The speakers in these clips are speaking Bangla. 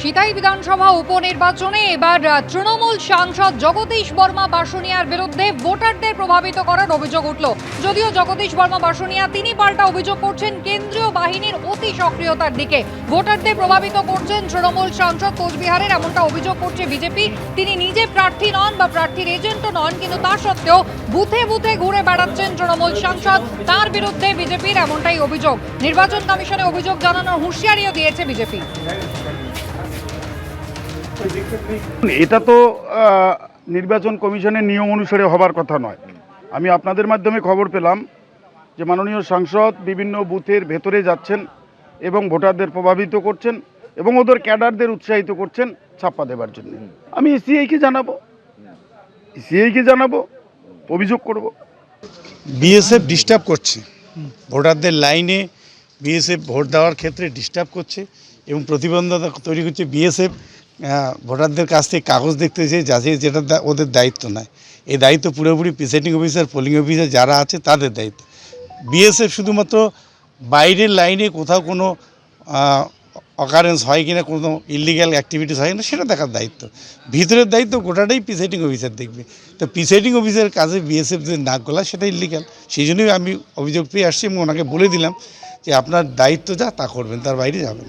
সিতাই বিধানসভা উপনির্বাচনে এবার তৃণমূল সাংসদ জগদীশ বর্মা বাসুনিয়ার বিরুদ্ধে ভোটারদের প্রভাবিত করার অভিযোগ উঠল। যদিও জগদীশ বর্মা বাসুনিয়া তিনি পাল্টা অভিযোগ করছেন কেন্দ্রীয় বাহিনীর অতি সক্রিয়তার দিকে। ভোটারদের প্রভাবিত করছেন তৃণমূল সাংসদ কোচবিহারের এমনটা অভিযোগ করছে বিজেপি। তিনি নিজে প্রার্থী নন বা প্রার্থীর এজেন্টও নন, কিন্তু তা সত্ত্বেও বুথে বুথে ঘুরে বেড়াচ্ছেন তৃণমূল সাংসদ। তার বিরুদ্ধে বিজেপির এমনটাই অভিযোগ। নির্বাচন কমিশনে অভিযোগ জানানোর হুঁশিয়ারিও দিয়েছে বিজেপি। এটা তো নির্বাচন কমিশনের নিয়ম অনুসারে হবার কথা নয়। আমি আপনাদের মাধ্যমে খবর পেলাম যে মাননীয় সাংসদ বিভিন্ন বুথের ভেতরে যাচ্ছেন এবং ভোটারদের প্রভাবিত করছেন এবং ওদের ক্যাডারদের উৎসাহিত করছেন ছাপ্পা দেবার জন্য। আমি সিআইকে জানাব। সিআইকে জানাব, অভিযোগ করব। বিএসএফ ডিস্টার্ব করছে। ভোটারদের লাইনে বিএসএফ ভোট দেওয়ার ক্ষেত্রে ডিস্টার্ব করছে এবং প্রতিবন্ধকতা তৈরি করছে বিএসএফ। ভোটারদের কাছ থেকে কাগজ দেখতে চাই যাচ্ছে যেটা ওদের দায়িত্ব নয়। এই দায়িত্ব পুরোপুরি প্রিসাইডিং অফিসার পোলিং অফিসার যারা আছে তাদের দায়িত্ব। বিএসএফ শুধুমাত্র বাইরের লাইনে কোথাও কোনো অকারেন্স হয় কিনা, কোনো ইলিগ্যাল অ্যাক্টিভিটিস হয় কিনা সেটা দেখার দায়িত্ব। ভিতরের দায়িত্ব গোটাটাই প্রিসাইডিং অফিসার দেখবে। তো প্রিসাইডিং অফিসারের কাজে বিএসএফ যে নাক গলা সেটা ইলিগ্যাল সেই জন্যই আমি অভিযোগ পেয়ে আসছি এবং ওনাকে বলে দিলাম যে আপনার দায়িত্ব যা তা করবেন, তার বাইরে যাবেন।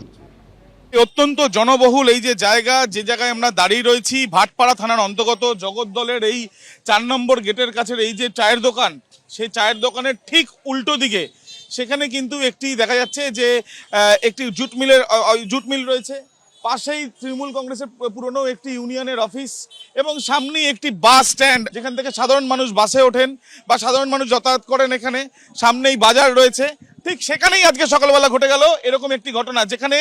অত্যন্ত জনবহুল এই যে জায়গা, যে জায়গায় আমরা দাঁড়িয়ে রয়েছি, ভাটপাড়া থানার অন্তর্গত জগদ্দলের এই চার নম্বর গেটের কাছের এই যে চায়ের দোকান, সেই চায়ের দোকানের ঠিক উল্টো দিকে সেখানে কিন্তু একটি দেখা যাচ্ছে যে একটি জুট মিলের জুট মিল রয়েছে। পাশেই তৃণমূল কংগ্রেসের পুরনো একটি ইউনিয়নের অফিস এবং সামনেই একটি বাস স্ট্যান্ড, যেখান থেকে সাধারণ মানুষ বাসে ওঠেন বা সাধারণ মানুষ যাতায়াত করেন এখানে। সামনেই বাজার রয়েছে। ঠিক সেখানেই আজকে সকালবেলা ঘটে গেল। এরকম একটি ঘটনা, যেখানে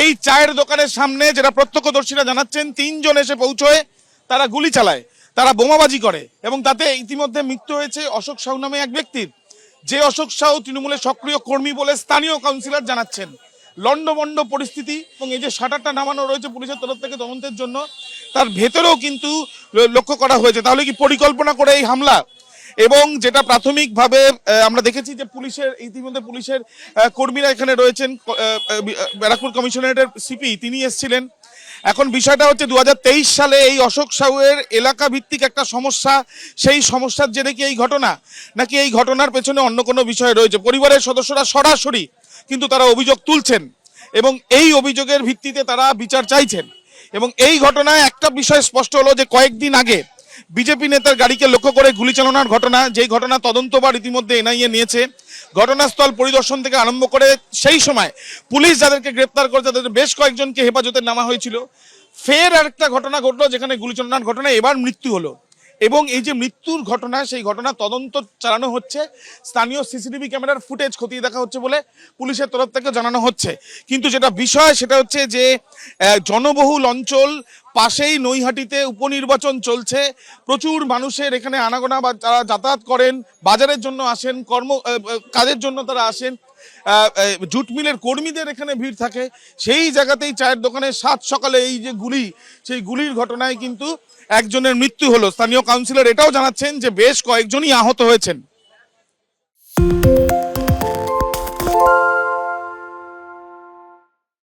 এই চায়ের দোকানের সামনে যেটা প্রত্যক্ষদর্শীরা জানাচ্ছেন, তিনজন এসে পৌঁছয়, তারা গুলি চালায়, তারা বোমাবাজি করে এবং তাতে ইতিমধ্যে মৃত্যু হয়েছে অশোক সাহু নামে এক ব্যক্তির। যে অশোক সাহু তৃণমূলের সক্রিয় কর্মী বলে স্থানীয় কাউন্সিলর জানাচ্ছেন। লন্ডমন্ড পরিস্থিতি এবং এই যে শাটারটা নামানো রয়েছে পুলিশের তরফ থেকে তদন্তের জন্য, তার ভেতরেও কিন্তু লক্ষ্য করা হয়েছে। তাহলে কি পরিকল্পনা করে এই হামলা এবং যেটা প্রাথমিকভাবে আমরা দেখেছি যে পুলিশের, ইতিমধ্যে পুলিশের কর্মীরা এখানে রয়েছেন ব্যারাকপুর কমিশনারেটের সিপি, তিনি এসেছিলেন। এখন বিষয়টা হচ্ছে দু হাজার তেইশ সালে এই অশোক সাহুয়ের এলাকা ভিত্তিক একটা সমস্যা, সেই সমস্যার জেরে কি এই ঘটনা? নাকি এই ঘটনার পেছনে অন্য কোনো বিষয় রয়েছে? পরিবারের সদস্যরা সরাসরি কিন্তু তারা অভিযোগ তুলছেন এবং এই অভিযোগের ভিত্তিতে তারা বিচার চাইছেন। এবং এই ঘটনায় একটা বিষয় স্পষ্ট হলো যে কয়েকদিন আগে বিজেপি নেতার গাড়িকে লক্ষ্য করে গুলি চালানোর ঘটনা, যেই ঘটনা তদন্তবার ইতিমধ্যে এনআইএ নিয়েছে। ঘটনাস্থল পরিদর্শন থেকে আরম্ভ করে সেই সময় পুলিশ যাদেরকে গ্রেপ্তার করে, তাদের বেশ কয়েকজনকে হেফাজতে নেওয়া হয়েছিল। ফের আরেকটা ঘটনা ঘটলো, যেখানে গুলি চালানোর ঘটনা এবার মৃত্যু হলো। এবং এই যে মৃত্যুর ঘটনা, সেই ঘটনা তদন্ত চালানো হচ্ছে। স্থানীয় সিসিটিভি ক্যামেরার ফুটেজ খতিয়ে দেখা হচ্ছে বলে পুলিশের তরফ থেকে জানানো হচ্ছে। কিন্তু যেটা বিষয়, সেটা হচ্ছে যে জনবহুল অঞ্চল পাশেই নৈহাটিতে উপনির্বাচন চলছে। প্রচুর মানুষের এখানে আনাগোনা বা যারা যাতায়াত করেন, বাজারের জন্য আসেন, কর্ম কাজের জন্য তারা আসেন। জুট মিলের কর্মীদের এখানে ভিড় থাকে। সেই জায়গাতেই চায়ের দোকানে সাত সকালে এই যে গুলি, সেই গুলির ঘটনায় কিন্তু একজনের মৃত্যু হলো। স্থানীয় কাউন্সিলর এটাও জানাচ্ছেন যে বেশ কয়েকজনই আহত হয়েছেন।